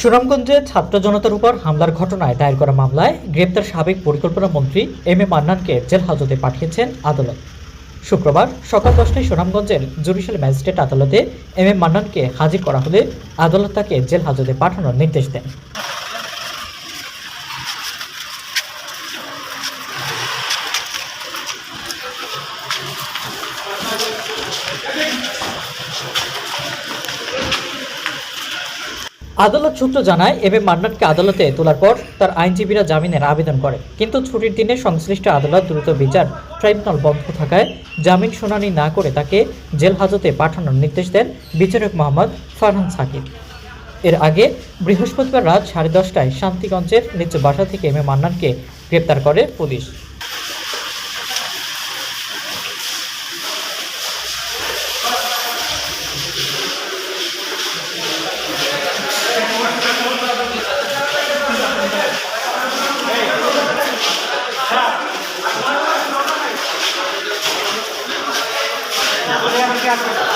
সুনামগঞ্জে ছাত্র জনতার উপর হামলার ঘটনায় দায়ের করা মামলায় গ্রেপ্তার সাবেক পরিকল্পনা মন্ত্রী এম এ মান্নানকে জেল হাজতে পাঠিয়েছেন আদালত। শুক্রবার সকাল দশটায় সুনামগঞ্জের জুডিশিয়াল ম্যাজিস্ট্রেট আদালতে এম এ মান্নানকে হাজির করা হলে আদালত তাকে জেল হাজতে পাঠানোর নির্দেশ দেন। আদালত সূত্র জানায় এম এ মান্নানকে আদালতে তোলার পর তার আইনজীবীরা জামিনের আবেদন করে। কিন্তু ছুটির দিনে সংশ্লিষ্ট আদালত দ্রুত বিচার ট্রাইব্যুনাল বন্ধ থাকায় জামিন শুনানি না করে তাকে জেল হাজতে পাঠানোর নির্দেশ দেন বিচারক মোহাম্মদ ফারহান সাকিব। এর আগে বৃহস্পতিবার রাত সাড়ে দশটায় শান্তিগঞ্জের নিজ বাসা থেকে এম এ মান্নানকে গ্রেপ্তার করে পুলিশ। Gracias.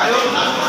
Aí eu